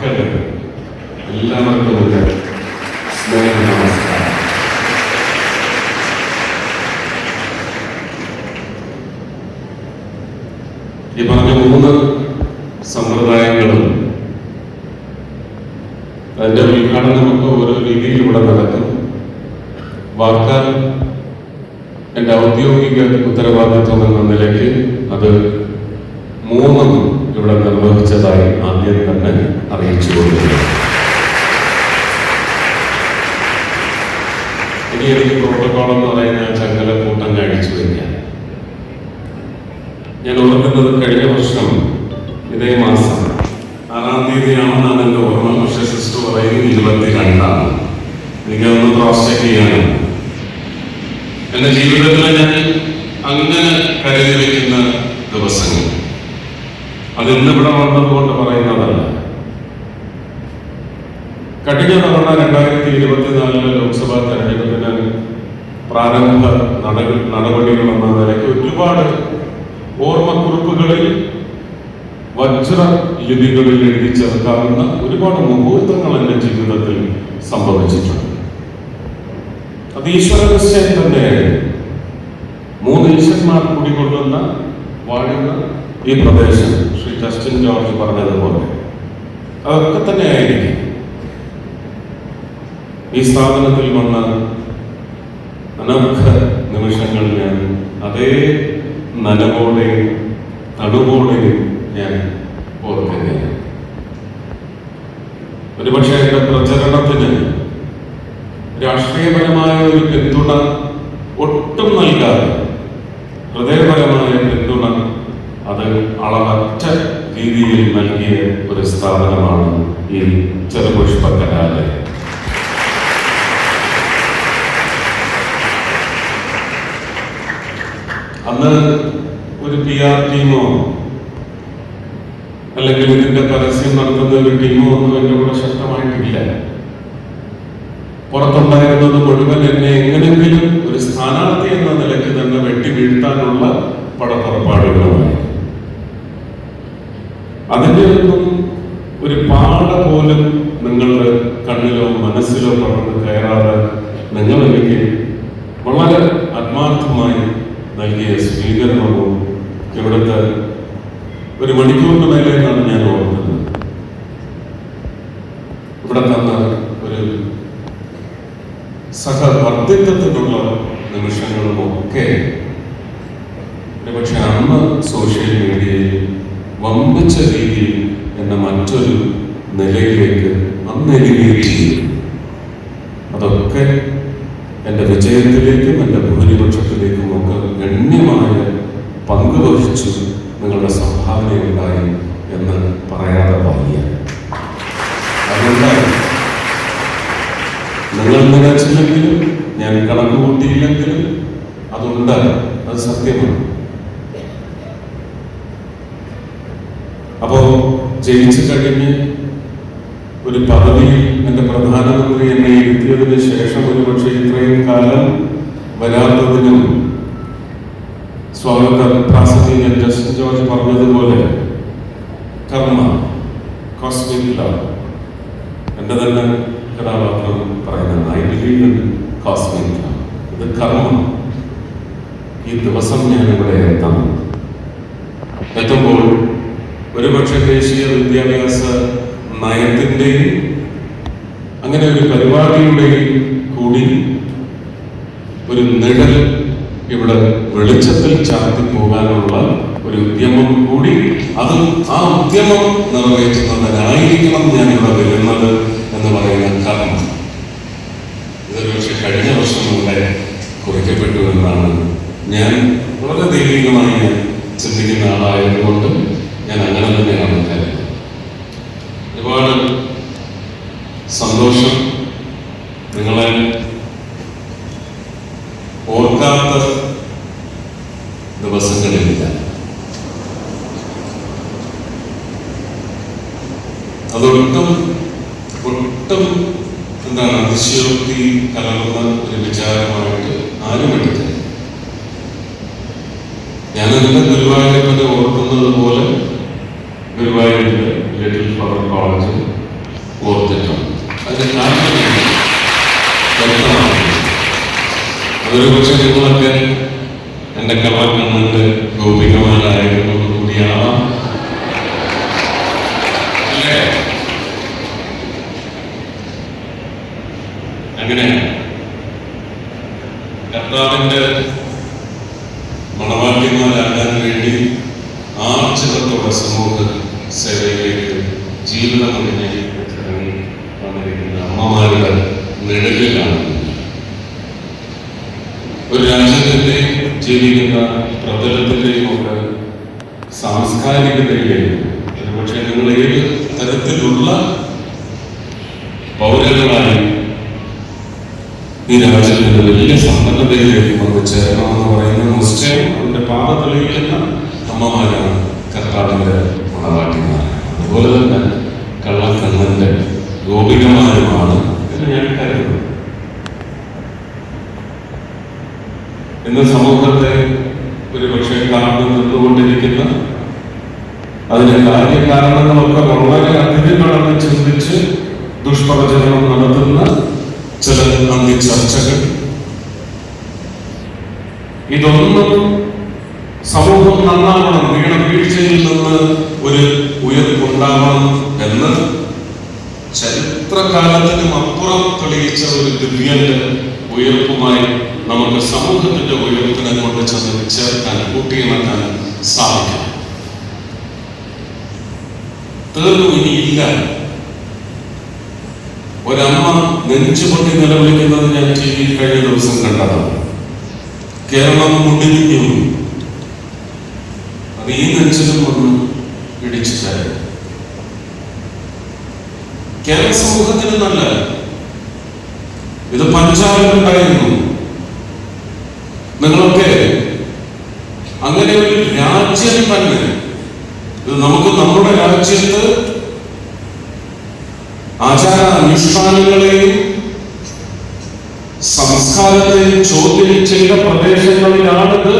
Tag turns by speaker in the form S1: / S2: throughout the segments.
S1: മക്കൾ എല്ലാവർക്കും ഒരു സ്നേഹ നമസ്കാരം ഈ പറഞ്ഞ മൂന്ന് സമ്പ്രദായങ്ങളും അതിന്റെ ഉദ്ഘാടനമൊക്കെ ഓരോ രീതിയിൽ ഇവിടെ നടക്കും. വാർത്താൽ എന്റെ ഔദ്യോഗിക ഉത്തരവാദിത്വം എന്ന നിലയ്ക്ക് അത് മൂന്നും ഇവിടെ നിർവഹിച്ചതായി ആദ്യം തന്നെ അറിയിച്ചു കൊടുക്കുന്നു ഇനി എനിക്ക് പ്രോട്ടോകോൾ എന്ന് പറയുന്ന ചങ്ങല കൂട്ടം കഴിച്ചു വയ്ക്കാൻ ഞാൻ ഓർക്കുന്നത് കഴിഞ്ഞ വർഷം ഇതേ മാസം ആറാം തീയതിയാണെന്നാണ് എന്റെ ഓർമ്മ പക്ഷേ സിസ്റ്റർ പറയുന്നത് ഇരുപത്തി രണ്ടാണ് എനിക്കതൊന്ന് ക്രോസ് ചെക്ക് ചെയ്യാനാണ്. എന്റെ ജീവിതത്തിൽ ഞാൻ അങ്ങനെ കരുതി വയ്ക്കുന്ന ദിവസങ്ങൾ. അത് ഇവിടെ വന്നതുകൊണ്ട് പറയുന്നതല്ല. കഴിഞ്ഞ തവണ രണ്ടായിരത്തി ഇരുപത്തിനാലിലെ ലോക്സഭാ തെരഞ്ഞെടുപ്പിന് പ്രാരംഭ നട- നടപടികൾ എന്ന നിലയ്ക്ക് ഒരുപാട് ഓർമ്മക്കുറിപ്പുകളിൽ വജ്ര ലിപികളിൽ എഴുതി ചേർക്കാവുന്ന ഒരുപാട് മുഹൂർത്തങ്ങൾ എന്റെ ജീവിതത്തിൽ സംഭവിച്ചിട്ടുണ്ട്. അത് ഈശ്വര നിശ്ചയം തന്നെയായിരുന്നു മൂന്ന് ഈശ്വരന്മാർ കൂടിക്കൊള്ളുന്ന വാഴുന്ന ഈ പ്രദേശം ശ്രീ ജസ്റ്റിൻ ജോർജ് പറഞ്ഞതുപോലെ. അതൊക്കെ തന്നെയായിരിക്കും. ഈ സ്ഥാപനത്തിൽ വന്ന അനർഘ നിമിഷങ്ങൾ ഞാൻ അതേ നനവോടെയും നടുവോടെയും ഞാൻ ഓർക്കുകയാണ്. ഒരുപക്ഷെ എന്റെ പ്രചരണത്തിന് രാഷ്ട്രീയപരമായ ഒരു പിന്തുണ ഒട്ടും നൽകാതെ ഹൃദയപരമായ പിന്തുണ അത് അളവറ്റ രീതിയിൽ നൽകിയ ഒരു സ്ഥാപനമാണ് ഈ ചെറുപുഷ്പ കലാലയം അന്ന് ഒരു പി ആർ ടീമോ അല്ലെങ്കിൽ ഇതിന്റെ പരസ്യം നടത്തുന്ന ഒരു ടീമോ ഒന്നും എന്റെ കൂടെ ശക്തമായിട്ടില്ല. പുറത്തുണ്ടായിരുന്നത് മുഴുവൻ എന്നെ എങ്ങനെങ്കിലും ഒരു സ്ഥാനാർത്ഥി എന്ന നിലയ്ക്ക് തന്നെ വെട്ടി വീഴ്ത്താനുള്ള പടപ്പുറപ്പാടുകളുമായി. അതിന്റെ ഒന്നും ഒരു പാട പോലും നിങ്ങളുടെ കണ്ണിലോ മനസ്സിലോ പടർന്ന് കയറാതെ നിങ്ങൾ എനിക്ക് വളരെ ആത്മാർത്ഥമായി നൽകിയ സ്വീകരണവും ഇവിടുത്തെ ഒരു മണിക്കൂറിന് മേലേക്കാണ് ഞാൻ ഓർക്കുന്നത്. ഇവിടെ തന്ന ഒരു സഹവർത്തിത്വത്തിനുള്ള നിമിഷങ്ങളും ഒക്കെ പക്ഷെ അന്ന് സോഷ്യൽ മീഡിയയിൽ വമ്പിച്ച രീതിയിൽ മറ്റൊരു നിലയിലേക്ക് അന്ന് എലിവേറ്റ് അതൊക്കെ എന്റെ വിജയത്തിലേക്കും എന്റെ ഭൂരിപക്ഷത്തിലേക്കും ഒക്കെ ഗണ്യമായ പങ്ക് വഹിച്ചു നിങ്ങളുടെ സംഭാവനയുണ്ടായി എന്ന് പറയാതെ വയ്യ അതുകൊണ്ടാണ് നിങ്ങൾ നിലച്ചില്ലെങ്കിലും ഞാൻ കണക്ക് കൂട്ടിയില്ലെങ്കിലും അതുണ്ട് അത് സത്യമാണ് അപ്പോ ജയിച്ചു കഴിഞ്ഞ് ഒരു പദവിയിൽ എന്റെ പ്രധാനമന്ത്രി എന്നെ ഇരുത്തിയതിന് ശേഷം ഒരുപക്ഷെ ഇത്രയും കാലം വരാത്തതിനും സ്വാഗത പ്രാസംഗികൻ ജസ്റ്റിൻ ജോർജ് പറഞ്ഞതുപോലെ കർമ്മ കോസ്മിക് ലവ് തന്നെ കഥാപാത്രം പറയുന്നത് ഐ ബിലീവ് കോസ്മിക് ഇത് കർമ്മം. ഈ ദിവസം ഞാൻ ഇവിടെ എത്തണം എത്തുമ്പോൾ ഒരുപക്ഷെ ദേശീയ വിദ്യാഭ്യാസ നയത്തിന്റെയും അങ്ങനെ ഒരു പരിപാടിയുടെയും കൂടി ഒരു നിഴൽ ഇവിടെ വെളിച്ചത്തിൽ ചാർത്തി പോകാനുള്ള ഒരു ഉദ്യമം കൂടി അത് ആ ഉദ്യമം നിറവേറ്റുന്നതിനായിരിക്കണം ഞാൻ ഇവിടെ വരുന്നത് എന്ന് പറയുന്ന കാരണം ഇതൊരു പക്ഷെ കഴിഞ്ഞ വർഷം മുമ്പേ കുറയ്ക്കപ്പെട്ടു എന്നാണ് ഞാൻ വളരെ ദൈവികമായി ചിന്തിക്കുന്ന ആളായതുകൊണ്ട് ഞാൻ അങ്ങനെ തന്നെയാണ് കരുതുന്നത് ഒരുപാട് സന്തോഷം നിങ്ങളെ ഓർക്കാത്ത ദിവസങ്ങളില്ല അതൊട്ടും ഒട്ടും എന്താണ് അതിശയോക്തി കലർന്ന ഒരു വിചാരമായിട്ട് ആരും എടുത്തില്ല. ഞാൻ എന്റെ ഗുരുവായൂരപ്പനെ ഓർക്കുന്നത് പോലെ ഗുരുവായൂരിലെ ലിറ്റിൽ ഫ്ലവർ കോളേജ് ഓർത്തിട്ടുണ്ട്. അതിന് വ്യക്തമാണ്. അതൊരു പക്ഷെ നിങ്ങളൊക്കെ എന്റെ കള്ളക്കണ്ണന്റെ ഗോപികമാരായിരുന്നത് കൂടിയാവാം. അങ്ങനെ കർത്താവിന്റെ അമ്മമാരുടെ നിഴലിലാണ് ഒരു രാജ്യത്തിന്റെയും ജീവിക്കുന്ന പ്രതലത്തിന്റെയും സാംസ്കാരികതയിലേക്ക് ഒരുപക്ഷെ നിങ്ങൾ ഏത് തരത്തിലുള്ള പൗരങ്ങളായി ഈ രാജ്യത്തിന്റെ വലിയ സമ്പന്നതയിലേക്ക് വന്ന് പറയുന്ന നിശ്ചയം അതിന്റെ പാത തെളിയിക്കുന്ന അമ്മമാരാണ് കർത്താവിന്റെ മണവാട്ടിമാർ. അതുപോലെ തന്നെ കള്ളക്കണ്ണന്റെ ഗോപികമാരുമാണ് എന്ന് ഞാൻ കരുതുന്നു ഇന്ന് സമൂഹത്തെ ഒരു പക്ഷേ കാണുന്നു നിന്നുകൊണ്ടിരിക്കുന്ന അതിന്റെ കാര്യകാരണങ്ങളൊക്കെ വളരെ അധികം കടന്ന് ചിന്തിച്ച് ദുഷ്പ്രചരണം നടത്തുന്ന ചില നന്ദി ചർച്ചകൾ. ഇതൊന്നും സമൂഹം നന്നാവണം വീണ വീഴ്ചയിൽ നിന്ന് ഒരു ഉയർപ്പുണ്ടാവണം എന്ന് ചരിത്രകാലത്തിനും അപ്പുറം തെളിയിച്ച ഒരു ദിവ്യന്റെ ഉയർപ്പുമായി നമുക്ക് സമൂഹത്തിന്റെ ഉയർത്തിനെ കൊണ്ട് ചെന്ന് ചേർക്കാൻ കൂട്ടിയിണക്കാൻ സാധിക്കും. തീർന്നു ഇനിയില്ല ഒരമ്മ നെഞ്ചുപൊട്ടി നിലവിളിക്കുന്നത് ഞാൻ ടി വിയിൽ കഴിഞ്ഞ ദിവസം കണ്ടതാണ്. കേരളം മുടിഞ്ഞു. അത് ഈ നെഞ്ചിലും വന്ന് ഇടിച്ചു തരും കേരള സമൂഹത്തിന് നല്ല. ഇത് പഞ്ചാബിലുണ്ടായിരുന്നു നിങ്ങളൊക്കെ അങ്ങനെ ഒരു രാജ്യം തന്നെ. നമുക്ക് നമ്മുടെ രാജ്യത്ത് ആചാര അനുഷ്ഠാനങ്ങളെയും സംസ്കാരത്തെയും ചോദ്യം ചെയ്ത പ്രദേശങ്ങളിലാണിത്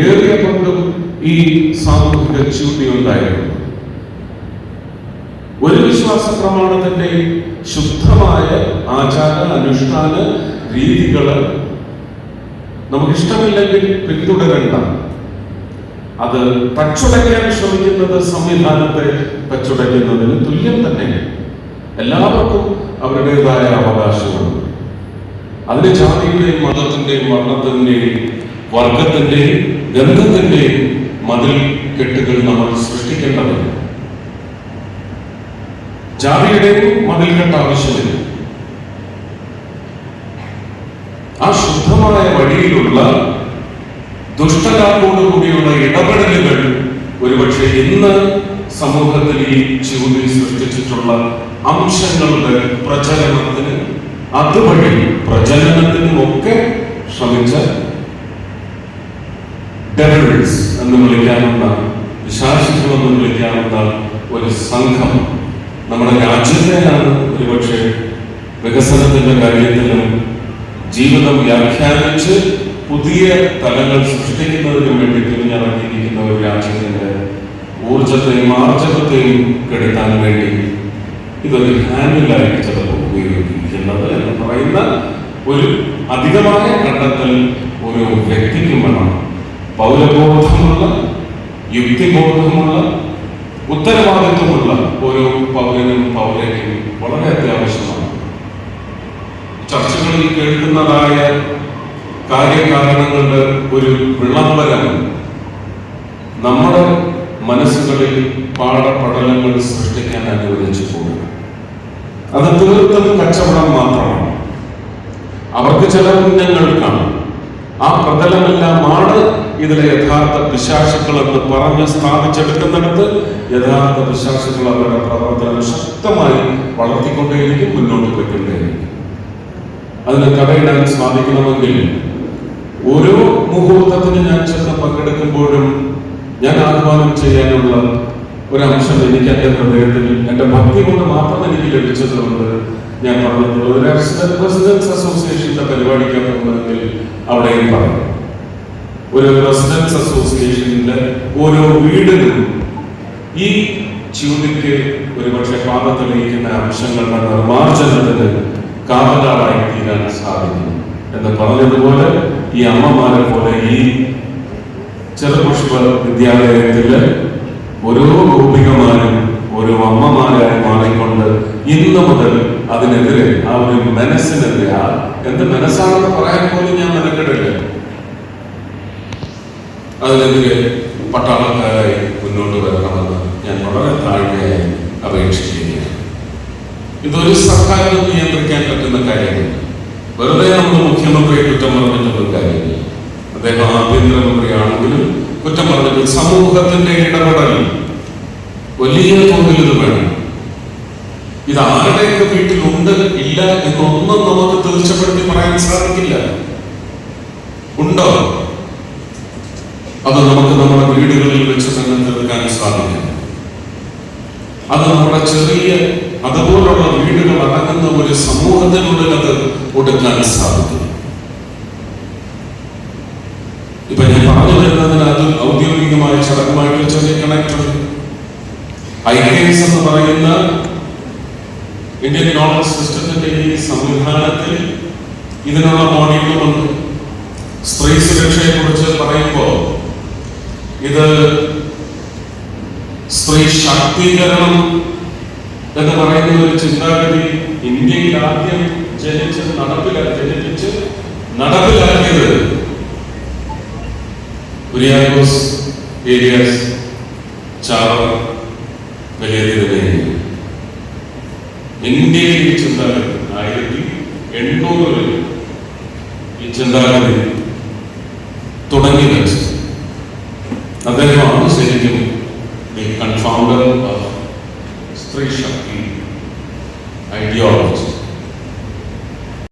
S1: ഏറിയ പങ്കും ഈ സാമൂഹിക ചൂണ്ടി ഉണ്ടായിരുന്നു ഒരു വിശ്വാസ പ്രമാണത്തിന്റെ ശുദ്ധമായ ആചാര അനുഷ്ഠാന രീതികൾ നമുക്കിഷ്ടമില്ലെങ്കിൽ പിന്തുടരണ്ട അത് തച്ചുടയ്ക്കാൻ ശ്രമിക്കുന്നത് സംവിധാനത്തെ തച്ചുടയ്ക്കുന്നതിന് തുല്യം തന്നെ എല്ലാവർക്കും അവരുടേതായ അവകാശമുണ്ട് അതിന് ജാതിയുടെയും മതത്തിന്റെയും വർണത്തിന്റെയും വർഗത്തിന്റെയും ഗന്ധത്തിന്റെയും മതിൽ കെട്ടുകൾ നമ്മൾ സൃഷ്ടിക്കേണ്ടതില്ല. ജാതിയുടെയും മതിൽ കെട്ട ആവശ്യമില്ല. ആ ശുദ്ധമായ വഴിയിലുള്ള ദുഷ്ടതാക്കോടുകൂടിയുള്ള ഇടപെടലുകൾ ഒരുപക്ഷെ ഇന്ന് സമൂഹത്തിൽ ഈ ചൂതിൽ സൃഷ്ടിച്ചിട്ടുള്ള അംശങ്ങളുടെ പ്രചരണത്തിന് അതുവഴി പ്രചരണത്തിനും ഒക്കെ ശ്രമിച്ച ഡെവൽസ് എന്ന് വിളിക്കാവുന്ന വിശാസിക്കുമെന്ന് വിളിക്കാവുന്ന ഒരു സംഘം നമ്മുടെ രാജ്യത്തെയാണ് ഒരുപക്ഷെ വികസനത്തിന്റെ കാര്യത്തിലും ജീവിതം വ്യാഖ്യാനിച്ച് പുതിയ തലങ്ങൾ സൃഷ്ടിക്കുന്നതിന് വേണ്ടി തിരിഞ്ഞിറങ്ങിയിരിക്കുന്ന ഒരു രാജ്യത്തിന്റെ ഊർജത്തെയും ആർജവത്തെയും കെടുത്താൻ വേണ്ടി ഇതൊരു ഹാൻഡിലായിട്ട് ചിലപ്പോൾ ഉപയോഗിക്കുന്നത് എന്ന് പറയുന്ന ഒരു അധികമായ കണ്ടെത്തൽ ഒരു വ്യക്തിക്കും വേണം. പൗരബോധമുള്ള യുക്തിബോധമുള്ള ഉത്തരവാദിത്വമുള്ള ഒരു പൗരനും പൗരയ്ക്കും വളരെ ചർച്ചകളിൽ കേൾക്കുന്നതായ കാര്യകാരണങ്ങളുടെ ഒരു വിളംബരം. നമ്മുടെ മനസ്സുകളിൽ പാഠപഠനങ്ങൾ സൃഷ്ടിക്കാൻ അനുവദിച്ചു പോകുക അത് തീർത്തും കച്ചവടം മാത്രമാണ്. അവർക്ക് ചില ഉന്നങ്ങൾ കാണും. ആ പ്രതലമെല്ലാമാണ് ഇതിലെ യഥാർത്ഥ പിശാശുക്കൾ എന്ന് പറഞ്ഞ് സ്ഥാപിച്ചെടുക്കുന്നിടത്ത് യഥാർത്ഥ പിശാശുക്കൾ അവരുടെ പ്രവർത്തനം ശക്തമായി വളർത്തിക്കൊണ്ടേയിരിക്കും മുന്നോട്ട് പോയിക്കൊണ്ടേയിരിക്കും. അതിന് കടയിടാൻ സാധിക്കണമെങ്കിൽ ഓരോ മുഹൂർത്തത്തിന് ഞാൻ ചെന്ന് പങ്കെടുക്കുമ്പോഴും ഞാൻ ആഹ്വാനം ചെയ്യാനുള്ള ഒരു അംശം എനിക്ക് എന്റെ ഹൃദയത്തിൽ എന്റെ ഭക്തി കൊണ്ട് മാത്രം എനിക്ക് ലഭിച്ചതുകൊണ്ട് ഞാൻ പറഞ്ഞിട്ടുള്ളത് ഒരു റെസിഡൻസ് അസോസിയേഷന്റെ പരിപാടിക്കാൻ പോകുന്നതെങ്കിൽ അവിടെയും പറഞ്ഞു ഒരു റെസിഡൻസ് അസോസിയേഷനിലെ ഓരോ വീടിനും ഈ ച്യൂതിക്ക് ഒരുപക്ഷെ പാത അംശങ്ങളുടെ നിർമ്മാർജനത്തിന് കാവലാളായി തീരാൻ സാധിക്കും. എന്ന് പറഞ്ഞതുപോലെ ഈ അമ്മമാരെ പോലെ ഈ ചെറുപുഷ്പ വിദ്യാലയത്തിൽ ഓരോ ഗോപികമാരും ഓരോ അമ്മമാരായി മാറിക്കൊണ്ട് ഇന്ന് മുതൽ അതിനെതിരെ ആ ഒരു മനസ്സിനെതിരെ ആ എന്ത് മനസ്സാണെന്ന് പറയാൻ പോലും ഞാൻ മെനക്കെടില്ല അതിനെതിരെ പട്ടാളക്കാരായി മുന്നോട്ട് വരണമെന്ന് ഞാൻ വളരെ താഴ്മയായി അപേക്ഷിക്കുകയാണ് ഇതൊരു സർക്കാരിനും നിയന്ത്രിക്കാൻ പറ്റുന്ന കാര്യമില്ല വെറുതെ നമ്മൾ മുഖ്യമന്ത്രിയെ കുറ്റം പറഞ്ഞിട്ടൊന്നും കാര്യമില്ല. അദ്ദേഹം ആഭ്യന്തരമന്ത്രിയാണെങ്കിലും കുറ്റം പറഞ്ഞിട്ട് സമൂഹത്തിന്റെ ഇടപെടൽ വലിയ തോതിൽ ഇത് വേണം. ഇത് ആരുടെയൊക്കെ വീട്ടിലുണ്ട് ഇല്ല എന്നൊന്നും നമുക്ക് തീർച്ചപ്പെടുത്തി പറയാൻ സാധിക്കില്ല. ഉണ്ടോ? അത് നമുക്ക് നമ്മുടെ വീടുകളിൽ വെച്ച് തന്നെ തീർക്കാൻ സാധിക്കും അത് നമ്മുടെ ചെറിയ അതുപോലുള്ള വീടുകൾ അടങ്ങുന്ന ഒരു സമൂഹത്തിനുള്ളിൽ അത് ഒടുക്കാൻ സാധിക്കും. ഇപ്പൊ ഞാൻ പറഞ്ഞു വരുന്നതിന് അത് ഔദ്യോഗികമായ ചടങ്ങുമായിട്ട് ചെറിയ കണക്ട് ഐ എന്ന് പറയുന്ന ഇന്ത്യൻ നോളജ് സിസ്റ്റത്തിന്റെ ഈ സംവിധാനത്തിൽ ഇതിനുള്ള മോഡ്യൂളുമുണ്ട് സ്ത്രീ സുരക്ഷയെ കുറിച്ച് പറയുമ്പോൾ ഇത് സ്ത്രീ ശാക്തീകരണം എന്ന് പറയുന്ന ഒരു ചിന്താഗതി ഇന്ത്യയിൽ ആദ്യം ജനിച്ച് നടപ്പിലാക്കി ജനിപ്പിച്ച് നടപ്പിലാക്കിയത് കുര്യാക്കോസ് ഏരിയാസ് ചാവർ വലിയ തിരുമേനിയാണ് ഇന്ത്യയിൽ ഈ ചിന്താഗതി ആയിരത്തി എണ്ണൂറിൽ ഈ ചിന്താഗതി